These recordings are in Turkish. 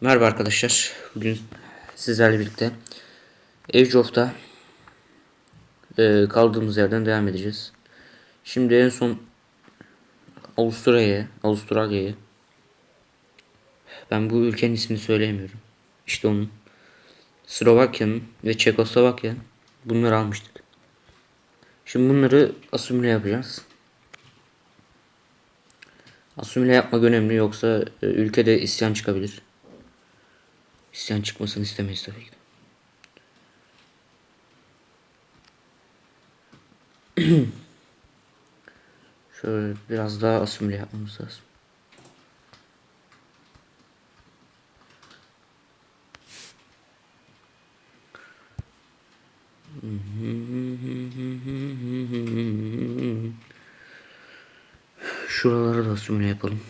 Merhaba arkadaşlar. Bugün sizlerle birlikte Age of'ta e, kaldığımız yerden devam edeceğiz. Şimdi en son Avustralya'ya, Avustralya'ya ben bu ülkenin ismini söyleyemiyorum. İşte onun Slovakya'nın ve Çekoslovakya bunları almıştık. Şimdi bunları asimile yapacağız. Asimile yapmak önemli yoksa e, ülkede isyan çıkabilir. İsyan çıkmasını istemeyiz tabii ki. Şöyle biraz daha asimile yapmamız lazım. Şuraları da asimile yapalım.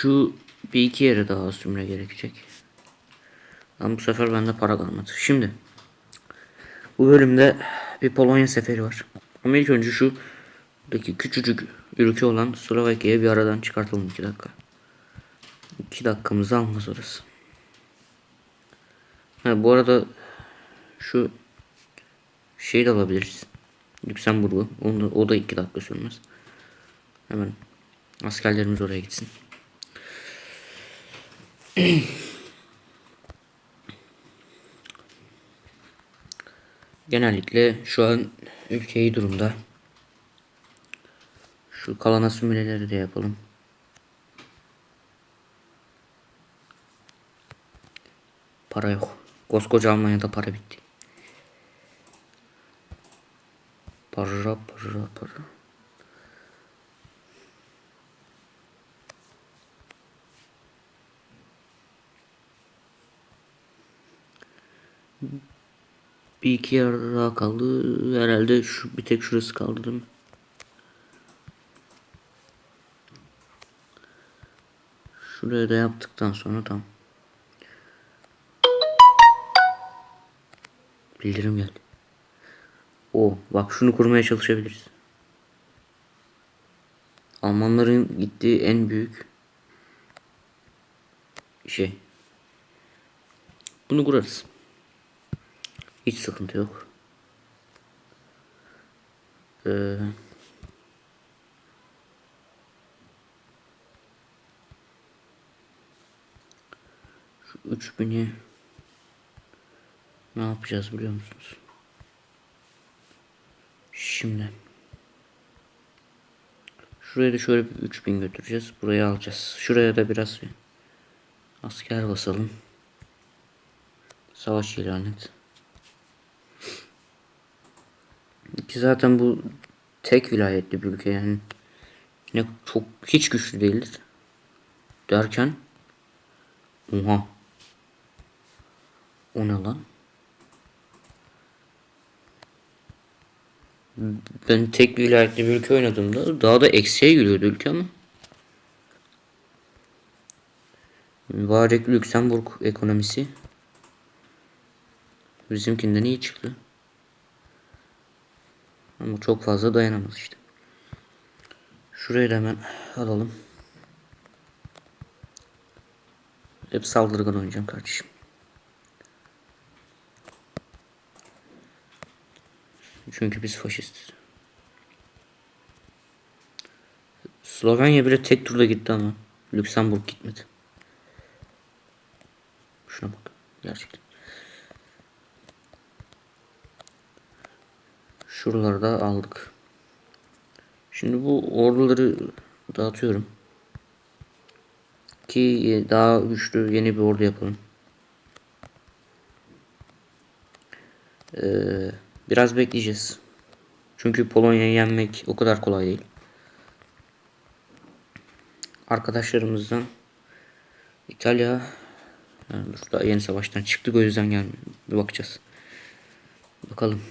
Şu bir iki yere daha sümre gerekecek. Ama bu sefer bende para kalmadı. Şimdi bu bölümde bir Polonya seferi var. Ama ilk önce şu buradaki küçücük ülke olan Slovakya'yı bir aradan çıkartalım 2 dakika. 2 dakikamızı almaz orası. Ha, bu arada şu şeyi de alabiliriz. Lüksemburg'u. O da 2 dakika sürmez. Hemen askerlerimiz oraya gitsin. Genellikle şu an ülke iyi durumda. Şu kalan asimileleri de yapalım. Para yok. Koskoca Almanya'da para bitti. Para para para. Bir iki yer kaldı. Herhalde şu bir tek şurası kaldı değil mi? Şuraya da yaptıktan sonra tamam. Bildirim geldi. O bak şunu kurmaya çalışabiliriz. Almanların gittiği en büyük şey. Bunu kurarız. Hiç sıkıntı yok. Ee, şu 3000'i ne yapacağız biliyor musunuz? Şimdi şuraya da şöyle bir 3000 götüreceğiz. Buraya alacağız. Şuraya da biraz asker basalım. Savaş ilan et. Ki zaten bu tek vilayetli bir ülke yani. Ne çok hiç güçlü değildir. Derken Oha. O ne lan? Ben tek vilayetli bir ülke oynadığımda daha da eksiye giriyordu ülke ama. Mübarek Lüksemburg ekonomisi bizimkinden iyi çıktı. Ama çok fazla dayanamaz işte. Şurayı da hemen alalım. Hep saldırgan oynayacağım kardeşim. Çünkü biz faşistiz. Slovenya bile tek turda gitti ama Lüksemburg gitmedi. Şuna bak. Gerçekten. Şuraları da aldık. Şimdi bu orduları dağıtıyorum. Ki daha güçlü yeni bir ordu yapalım. Ee, biraz bekleyeceğiz. Çünkü Polonya'yı yenmek o kadar kolay değil. Arkadaşlarımızdan İtalya yani daha yeni savaştan çıktık o yüzden gelmiyor. Bir bakacağız. Bakalım.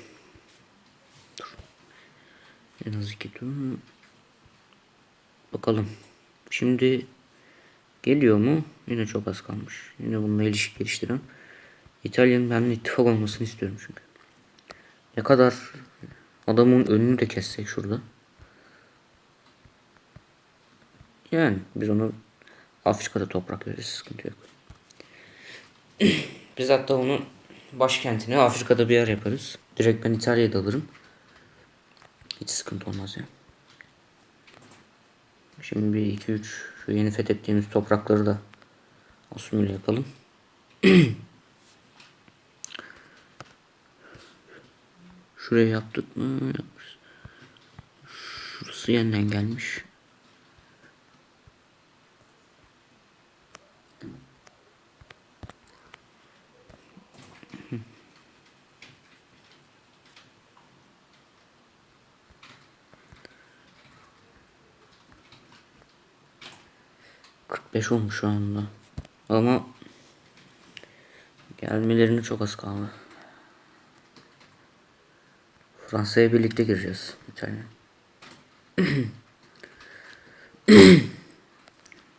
En az tur. Bakalım. Şimdi geliyor mu? Yine çok az kalmış. Yine bununla ilişki geliştiren. İtalya'nın benimle ittifak olmasını istiyorum çünkü. Ne kadar Adamın önünü de kessek şurada. Yani biz onu Afrika'da toprak veririz sıkıntı yok. biz hatta onun başkentini Afrika'da bir yer yaparız. Direkt ben İtalya'ya da alırım. Hiç sıkıntı olmaz ya. Şimdi bir iki üç şu yeni fethettiğimiz toprakları da asimile yapalım. Şuraya yaptık mı? Yapmışız. Şurası yeniden gelmiş. Kırk beş olmuş şu anda. Ama gelmelerine çok az kaldı. Fransa'ya birlikte gireceğiz. İtalya.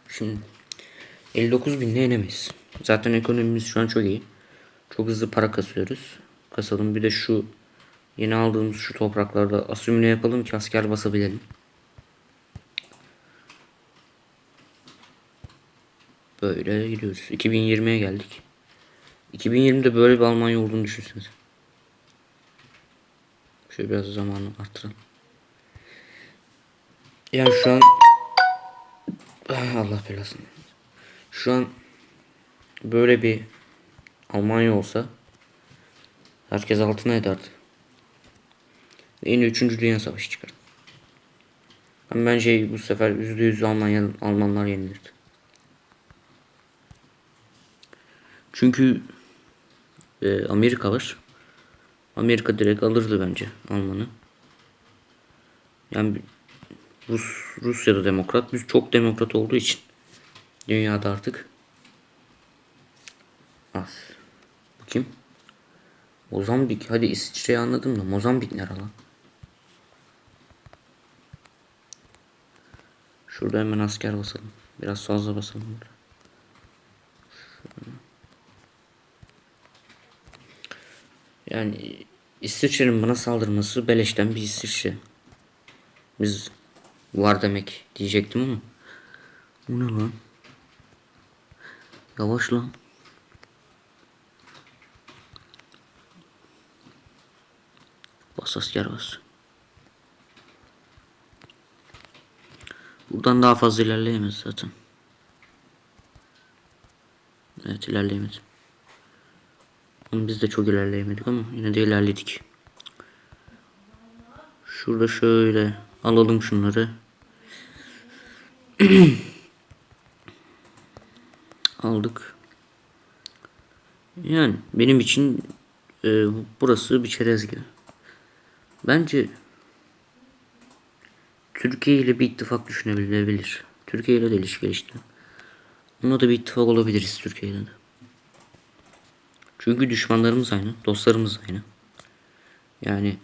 Şimdi 59 binle yenemeyiz. Zaten ekonomimiz şu an çok iyi. Çok hızlı para kasıyoruz. Kasalım bir de şu yeni aldığımız şu topraklarda asimile yapalım ki asker basabilelim. Böyle gidiyoruz. 2020'ye geldik. 2020'de böyle bir Almanya olduğunu düşünsenize. Şöyle biraz zamanı artıralım. Yani şu an Ah, Allah belasını. Şu an böyle bir Almanya olsa herkes altına ederdi. Ve yine 3. Dünya Savaşı çıkar. Ben bence bu sefer %100 Almanya Almanlar yenilirdi. Çünkü e, Amerika var. Amerika direkt alırdı bence Alman'ı. Yani Rus Rusya'da demokrat, biz çok demokrat olduğu için dünyada artık az. Bu kim? Mozambik. Hadi İsviçre'yi anladım da Mozambik nere lan? Şurada hemen asker basalım. Biraz fazla basalım burada. Yani İsviçre'nin bana saldırması beleşten bir İsviçre. Biz var demek diyecektim ama. Bu ne lan? Yavaş lan. Bas asker bas. Buradan daha fazla ilerleyemeyiz zaten. Evet ilerleyemedik. Ama Biz de çok ilerleyemedik ama yine de ilerledik. Şurada şöyle alalım şunları. Aldık. Yani benim için e, burası bir çerez gibi. Bence Türkiye ile bir ittifak düşünebilebilir. Türkiye ile de ilişki geliştirelim. Onunla da bir ittifak olabiliriz Türkiye ile de. Çünkü düşmanlarımız aynı, dostlarımız aynı. Yani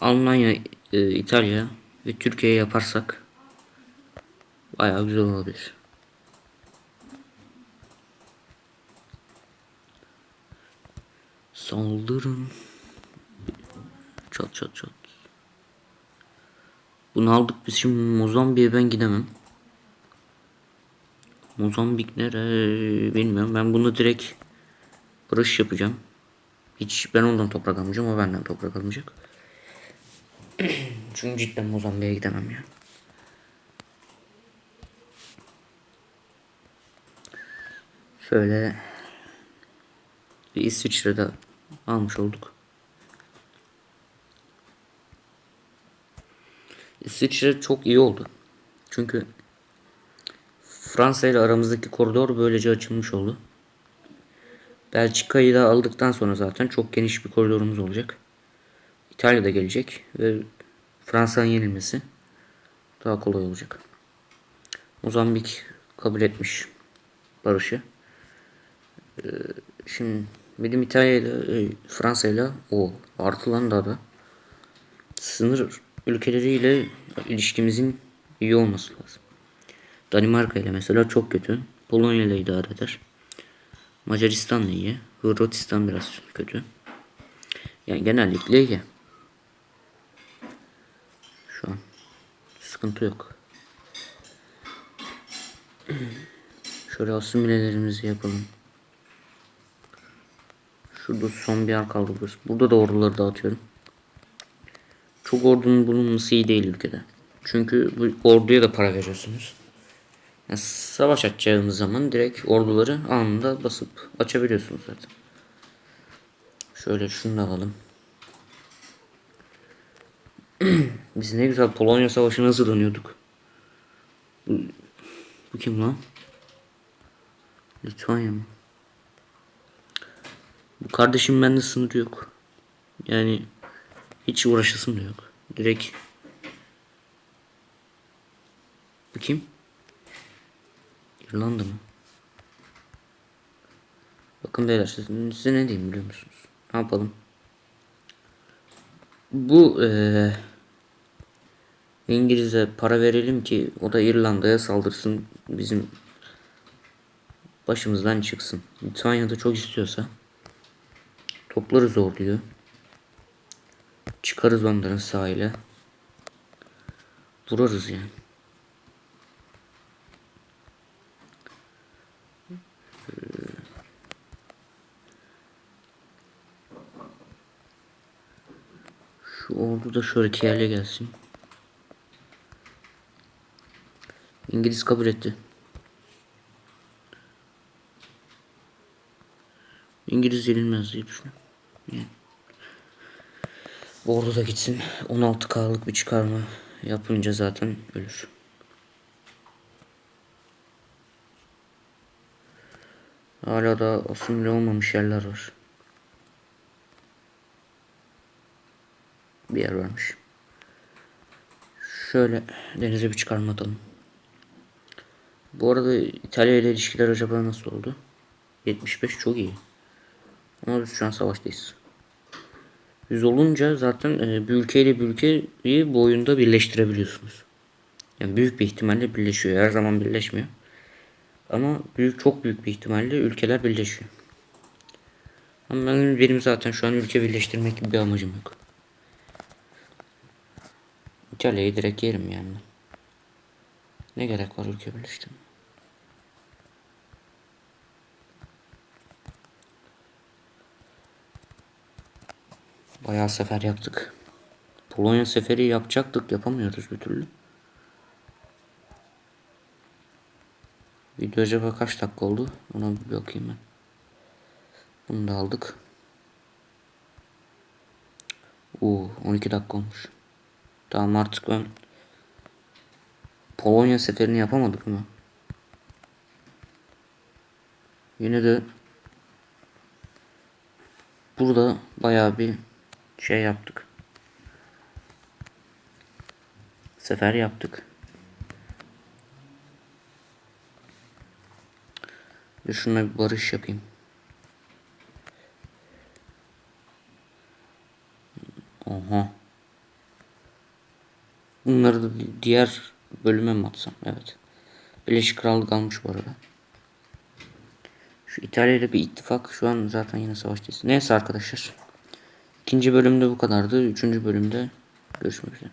Almanya, e, İtalya ve Türkiye yaparsak bayağı güzel olabilir. Saldırın. Çat çat çat. Bunu aldık biz şimdi Mozambik'e ben gidemem. Mozambik nere bilmiyorum. Ben bunu direkt barış yapacağım. Hiç ben ondan toprak almayacağım o benden toprak almayacak. Çünkü cidden Mozambik'e gidemem ya. Şöyle bir İsviçre'de almış olduk. İsviçre çok iyi oldu. Çünkü Fransa ile aramızdaki koridor böylece açılmış oldu. Belçika'yı da aldıktan sonra zaten çok geniş bir koridorumuz olacak. İtalya da gelecek ve Fransa'nın yenilmesi daha kolay olacak. Mozambik kabul etmiş barışı. Ee, şimdi benim İtalya ile Fransa ile o artılan da sınır ülkeleriyle ilişkimizin iyi olması lazım. Danimarka ile mesela çok kötü. Polonya ile idare eder. Macaristan iyi. Hırvatistan biraz kötü. Yani genellikle iyi. Şu an. Sıkıntı yok. Şöyle asimilelerimizi yapalım. Şurada son bir yer burası. Burada da orduları dağıtıyorum. Çok ordunun bulunması iyi değil ülkede. Çünkü bu orduya da para veriyorsunuz. Yani savaş açacağınız zaman direkt orduları anında basıp açabiliyorsunuz zaten. Şöyle şunu da alalım. Biz ne güzel Polonya Savaşı'na hazırlanıyorduk. Bu, bu kim lan? Litvanya mı? Bu kardeşim bende sınır yok. Yani hiç uğraşasım da yok. Direkt Bu kim? İrlanda mı? Bakın beyler size, ne diyeyim biliyor musunuz? Ne yapalım? Bu eee İngiliz'e para verelim ki o da İrlanda'ya saldırsın bizim başımızdan çıksın. Litvanya'da çok istiyorsa toplarız orduyu. Çıkarız onların sahile. Vurarız yani. Şu ordu da şöyle yerle gelsin. İngiliz kabul etti. İngiliz yenilmez diye düşünüyorum. Yani. Bu ordu da gitsin. 16K'lık bir çıkarma yapınca zaten ölür. Hala da asimile olmamış yerler var. Bir yer varmış. Şöyle denize bir çıkarma. Bu arada İtalya ile ilişkiler acaba nasıl oldu? 75 çok iyi. Ama biz şu an savaştayız. 100 olunca zaten e, bir ülkeyle bir ülkeyi bu oyunda birleştirebiliyorsunuz. Yani büyük bir ihtimalle birleşiyor. Her zaman birleşmiyor. Ama büyük çok büyük bir ihtimalle ülkeler birleşiyor. Ama ben, benim zaten şu an ülke birleştirmek gibi bir amacım yok. İtalya'yı direkt yerim yani. Ne gerek var ülke birleştirmeye? Bayağı sefer yaptık. Polonya seferi yapacaktık yapamıyoruz bir türlü. Video acaba kaç dakika oldu? Ona bir bakayım ben. Bunu da aldık. Oo 12 dakika olmuş. Tamam artık ben Polonya seferini yapamadık mı? Yine de burada bayağı bir şey yaptık. Sefer yaptık. Bir şuna bir barış yapayım. Oha. Bunları da diğer bölüme mi atsam? Evet. Birleşik Krallık almış bu arada. Şu İtalya ile bir ittifak şu an zaten yine savaştayız. Neyse arkadaşlar. İkinci bölümde bu kadardı. Üçüncü bölümde görüşmek üzere.